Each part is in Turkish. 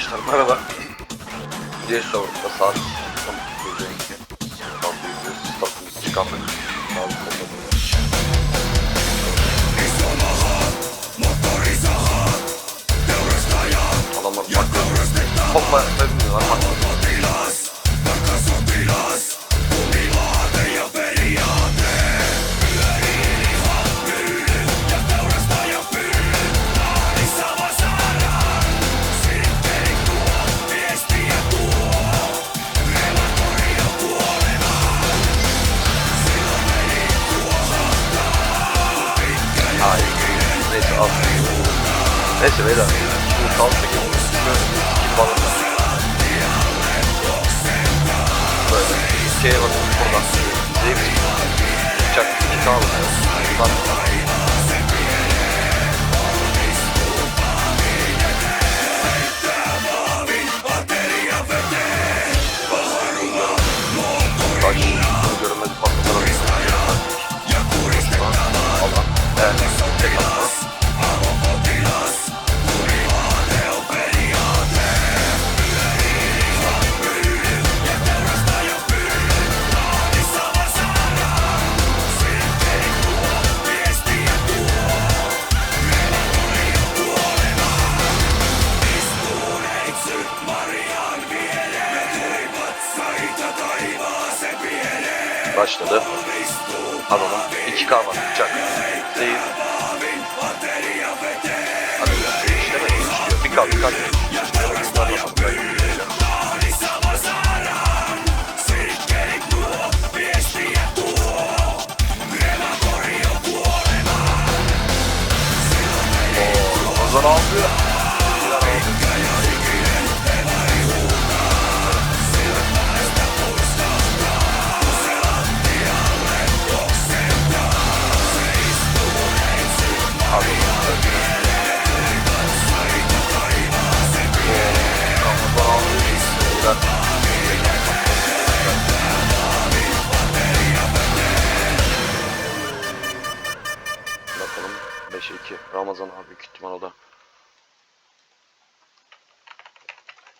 arkadaşlar merhaba. CS Soğuk'ta saat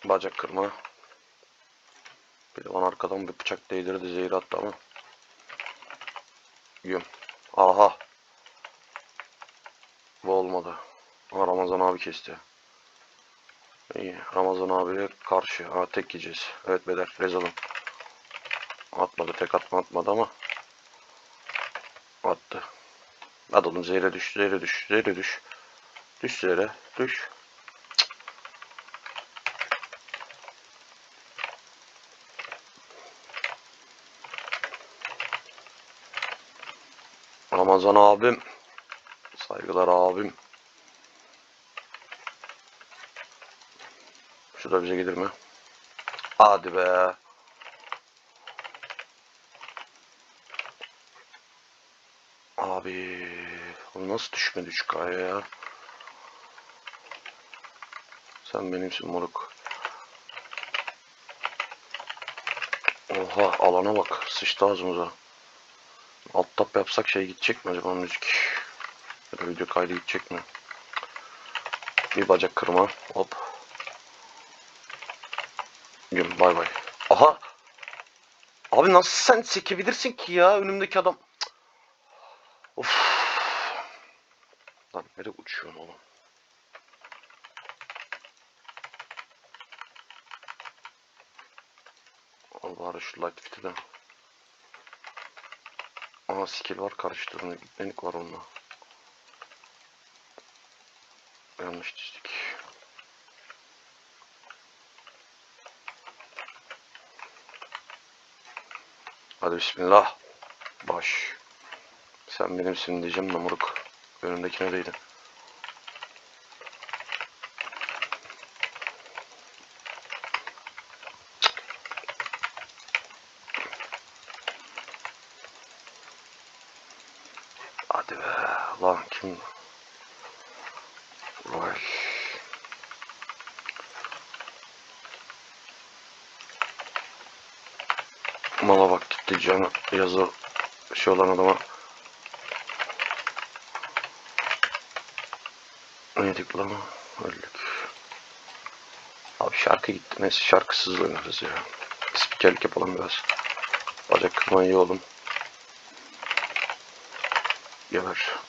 Bacak kırma. Bir de bana arkadan bir bıçak değdirdi zehir attı ama. Yum. Aha. Bu olmadı. Ama Ramazan abi kesti. İyi. Ramazan abiyle karşı. Ha tek yiyeceğiz. Evet beyler. Rezalım. Atmadı. Tek atma atmadı ama. Attı. Hadi oğlum zehre düş. Zehre düş. Zehre düş. Düş zehre. Düş. Ramazan abim. Saygılar abim. Şurada bize gelir mi? Hadi be. Abi o nasıl düşmedi 3K'ya ya? Sen benimsin moruk. Oha alana bak sıçtı ağzımıza. Alt tap yapsak şey gidecek mi acaba müzik? Video kaydı gidecek mi? Bir bacak kırma. Hop. Gün bay bay. Aha. Abi nasıl sen sekebilirsin ki ya önümdeki adam. Of. Lan nereye uçuyorsun oğlum? Al bari şu light fit'i. Aha skill var karıştırma. Benik var onunla. Yanlış çizdik. Hadi bismillah. Baş. Sen benimsin diyeceğim namuruk. Önümdekine değdi. Hadi be. Lan kim? Vay. Mala bak gitti canı yazı şey olan adama. Yedik lan? Öldük. Abi şarkı gitti. Neyse şarkısız oynarız ya. Spikerlik yapalım biraz. Bacak kırma iyi oğlum. Geber.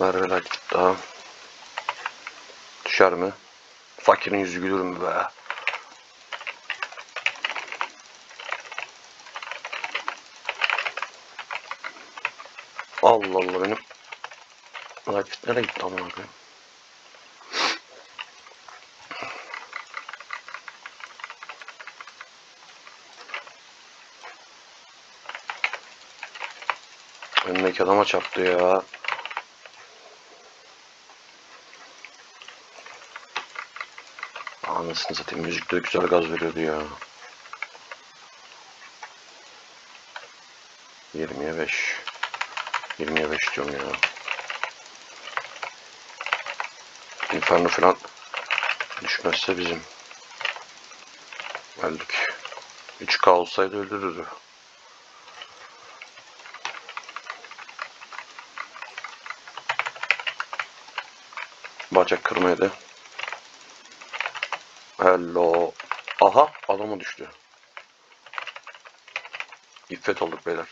Merve like daha. Düşer mi? Fakirin yüzü gülür mü be? Allah Allah nereye gitti amına koyayım? Önündeki adama çarptı ya. Anasını satayım müzik de güzel gaz veriyordu ya. 20'ye 5. 20'ye 5 diyorum ya. Inferno falan düşmezse bizim. Öldük. 3K olsaydı öldürürdü. Bacak kırmaydı. Hello. Aha adamı düştü. İffet olduk beyler.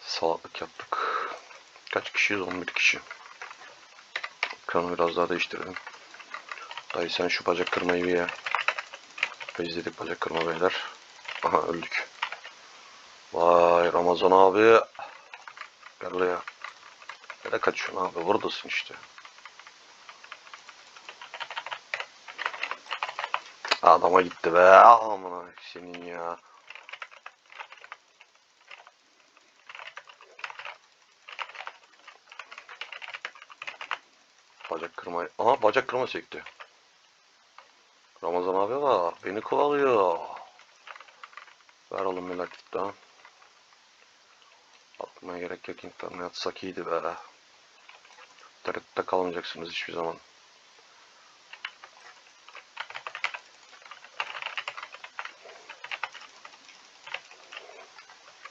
Salaklık yaptık. Kaç kişiyiz? 11 kişi. Ekranı biraz daha değiştirelim. Dayı sen şu bacak kırmayı bir ye. Biz dedik bacak kırma beyler. Aha öldük. Vay Ramazan abi. Gel buraya. Nereye kaçıyorsun abi? Buradasın işte. Adama gitti be. Amına senin ya. Bacak kırma. Aha bacak kırma çekti. Ramazan abi var. Beni kovalıyor. Ver oğlum melek daha. Atmaya gerek yok. İnternet yatsak iyiydi be. Tereddütte kalmayacaksınız hiçbir zaman.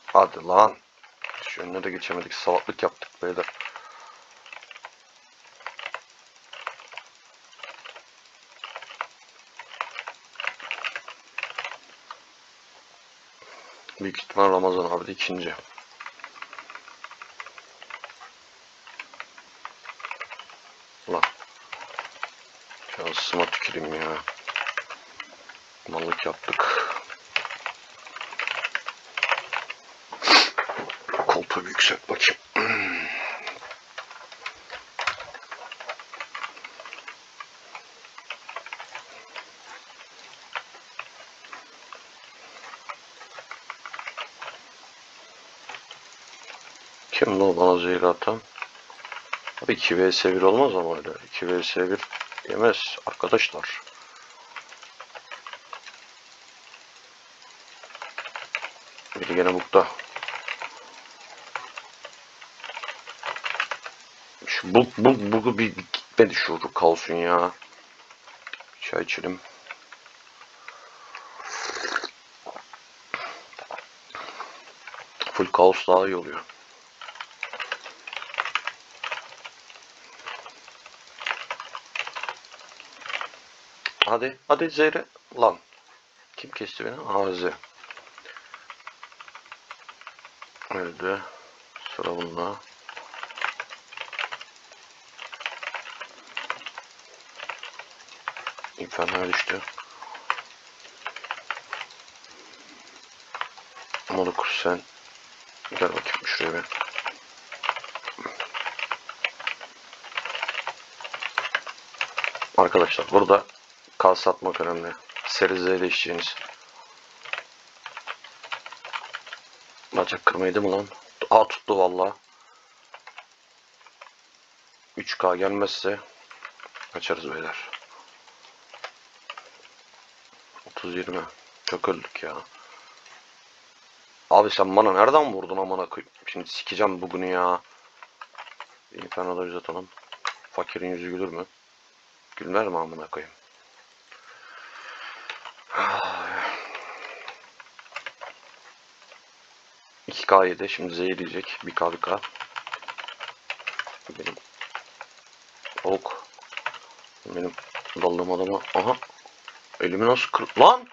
Hadi lan. Şu önüne de geçemedik. Salaklık yaptık beyler. Büyük ihtimal Ramazan abi de ikinci. Ulan. Şansıma tüküreyim ya. Mallık yaptık. Koltuğu yükselt bakayım. Kim lan bana zehir atan? Abi 2 vs 1 olmaz ama öyle. 2 vs 1 yemez arkadaşlar. Biri gene bukta. Şu bu bu bu bir, bir gitmedi şu kalsın ya. Çay içelim. Full kaos daha iyi oluyor. Hadi, hadi Zehre. Lan. Kim kesti beni? Azi. Öldü. Sıra bunda. İnferno'ya düştü. Monokur sen. Gel bakayım şuraya bir. Arkadaşlar burada kas satmak önemli. Seri Z'de işleyiniz. Bacak kırmaydı mı lan? Aa tuttu valla. 3K gelmezse kaçarız beyler. 30-20. Çok öldük ya. Abi sen bana nereden vurdun amına koyayım? Şimdi sikeceğim bugünü ya. Inferno'da yüz atalım. Fakirin yüzü gülür mü? Gülmer mi amına koyayım? 2K yedi. Şimdi zehir yiyecek. 1K 1K. Benim ok. Benim daldığım adama. Aha. Elimi nasıl kır... Lan!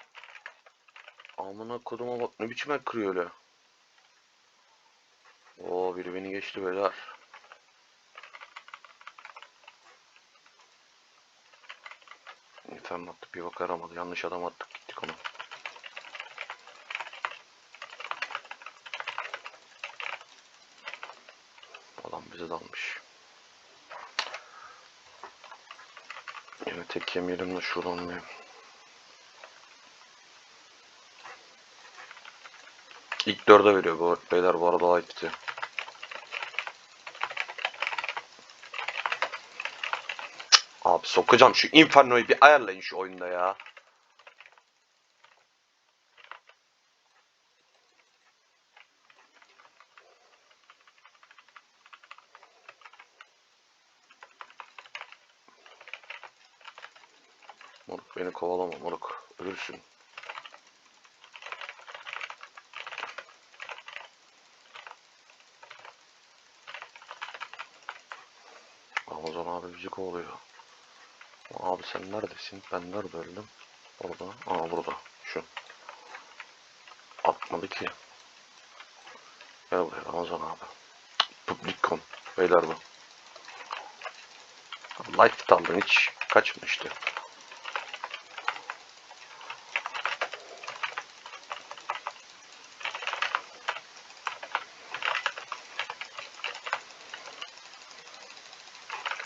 Amına koduma bak ne biçim el kırıyor öyle. Oo biri beni geçti beyler. Mi attık bir bak aramadı. Yanlış adam attık bize dalmış. Yine tek yemeyelim de şuradan bir. İlk dörde veriyor bu beyler bu arada Light'ti. Abi sokacağım şu Inferno'yu bir ayarlayın şu oyunda ya. Moruk beni kovalama moruk. Ölürsün. Ramazan abi bizi kovalıyor. Abi sen neredesin? Ben nerede öldüm? Orada. Aa burada. Şu. Atmadı ki. Gel buraya Ramazan abi. Publikon. Beyler bu. Light aldın hiç kaçmıştı.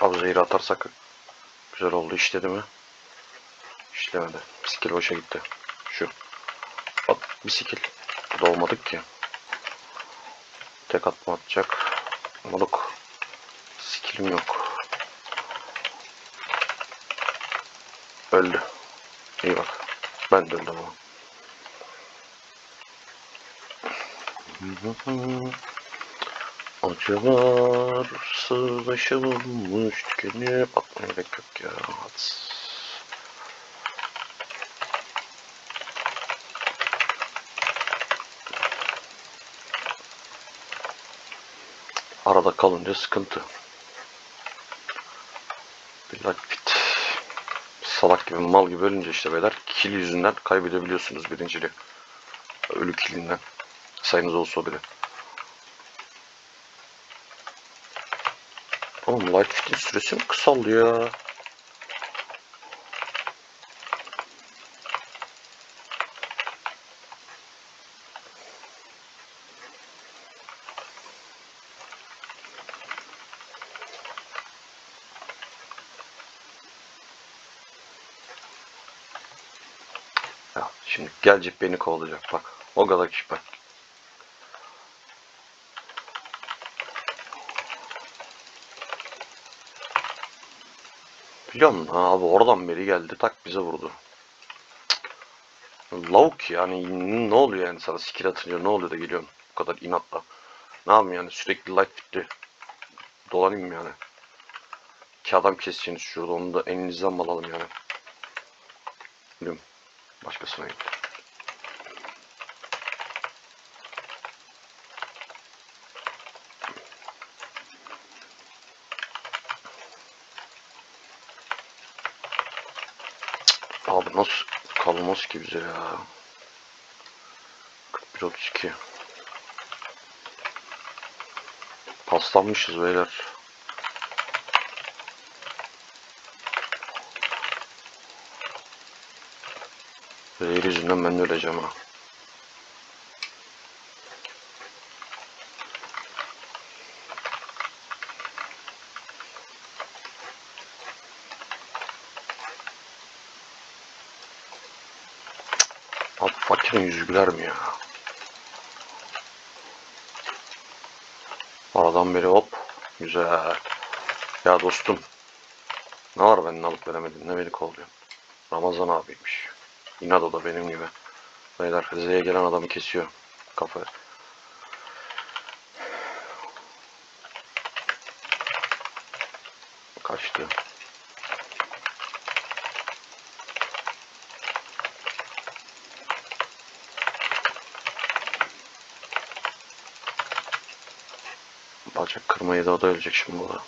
Abi zehir atarsak güzel oldu işledi mi? İşlemedi. Skill boşa gitti. Şu. Bak bir skill. Dolmadık ki. Tek atma atacak. Moruk. Skillim yok. Öldü. İyi bak. Ben de öldüm ama. Acılar sığlaşılmış tükenip atmaya gerek yok ya. At. Arada kalınca sıkıntı. Bir fit. Salak gibi mal gibi ölünce işte beyler kill yüzünden kaybedebiliyorsunuz birinciliği. Ölü killinden. Sayınız olsa bile. Oğlum light fit'in süresi mi? Ya şimdi gelecek beni kovalayacak bak. O kadar kişi bak. Biliyor musun abi oradan beri geldi tak bize vurdu. Lavuk yani ne oluyor yani sana skill atınca ne oluyor da geliyorsun bu kadar inatla. Ne yapayım yani sürekli light bitti. Dolanayım yani? İki adam keseceğiniz şurada onu da elinizden mi alalım yani? Bilmiyorum. Başkasına gitti. Abi nasıl kalmaz ki bize ya? 41 32. Paslanmışız beyler. Zehir yüzünden ben de öleceğim ha. Abi fakirin yüzü güler mi ya? Aradan beri hop. Güzel. Ya dostum. Ne var benden alıp veremedin? Ne beni kolluyorsun? Ramazan abiymiş. İnat o da benim gibi. Beyler Rize'ye gelen adamı kesiyor. Kafa. Kaçtı. Bacak kırmayı da o da ölecek şimdi bu arada.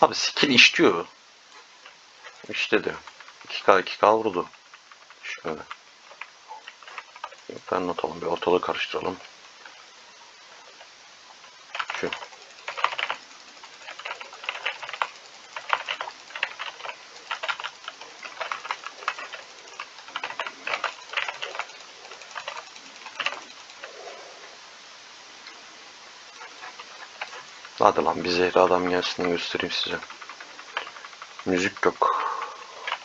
Abi skill işliyor. İşledi. 2K 2K vurdu. Şöyle. Ben atalım bir ortalığı karıştıralım. Şu. Hadi lan bir zehri adam gelsin göstereyim size. Müzik yok.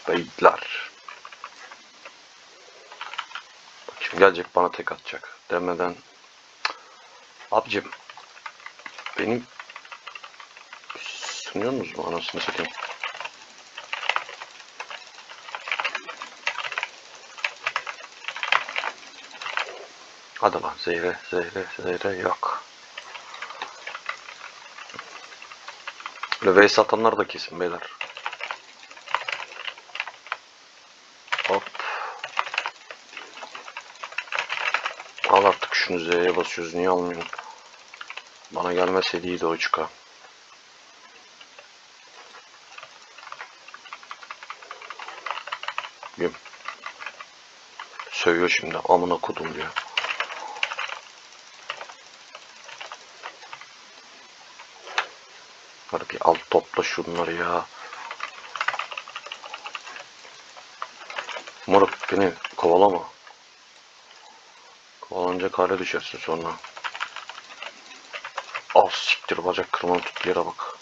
Beyitler. Bak gelecek bana tek atacak. Demeden. Abicim. Benim sunuyor musunuz mu anasını satayım? Hadi lan zehre zehre zehre yok. Böyle vs atanlar da kesin beyler. Al artık şunu Z'ye basıyoruz. Niye almıyorsun? Bana gelmeseydi iyiydi o çıka. Güm. Sövüyor şimdi. Amına kodum diyor. Hadi bir alt topla şunları ya. Moruk beni kovalama. Kovalanacak hale düşersin sonra. Al siktir bacak kırmanı tut yere bak.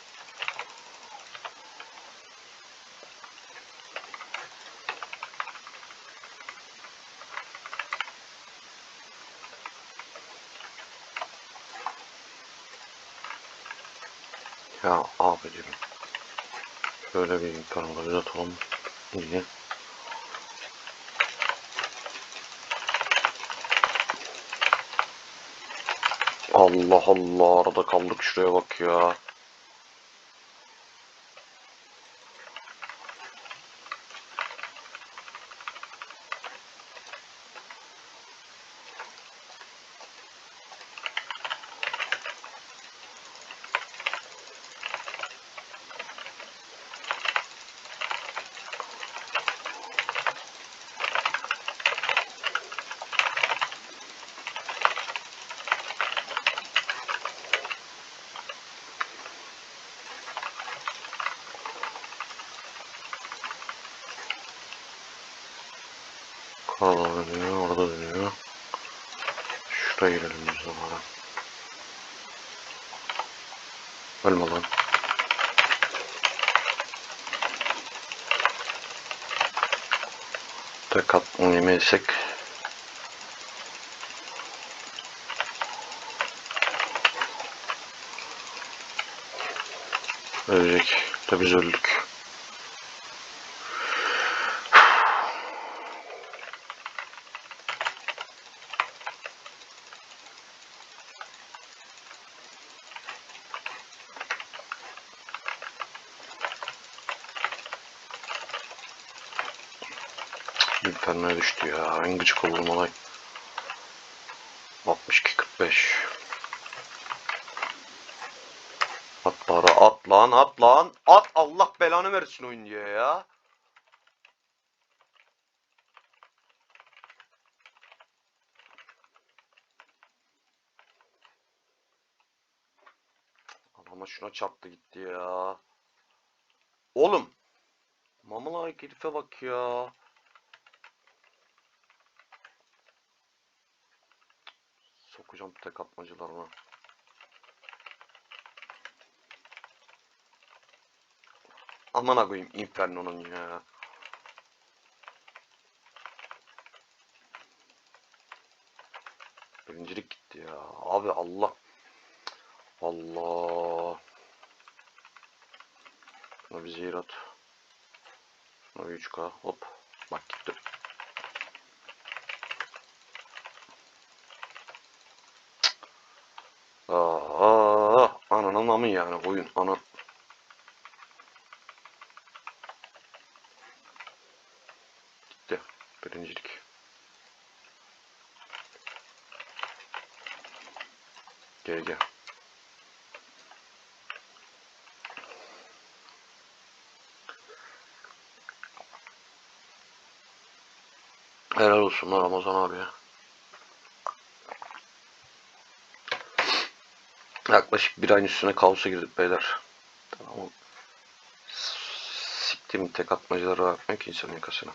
Ya abicim. Böyle bir imkan olabilir atalım. İyi. Allah Allah arada kaldık şuraya bak ya. Orada dönüyor, orada dönüyor. Şuraya girelim biz zamana. Ölme lan. Tek atma yemeyesek. Ölecek. De biz öldük. Inferno'ya düştü ya. En gıcık olduğum olay. 62-45. At para at lan at lan. At Allah belanı versin oyun diye ya. Ama şuna çarptı gitti ya. Oğlum. Mamala herife bak ya. Sokacağım tek atmacılarına. Aman koyayım Inferno'nun ya. Birincilik gitti ya. Abi Allah. Allah. Buna bir zehir at. Şuna bir 3K hop. Bak gitti. Aa, amı yani oyun. Ana. Gitti. Birincilik. Gel gel. Helal olsun Ramazan abi ya. Yaklaşık bir ayın üstüne kaosa girdik beyler. Tamam. Siktim tek atmacaları atmıyor ki insanın yakasına.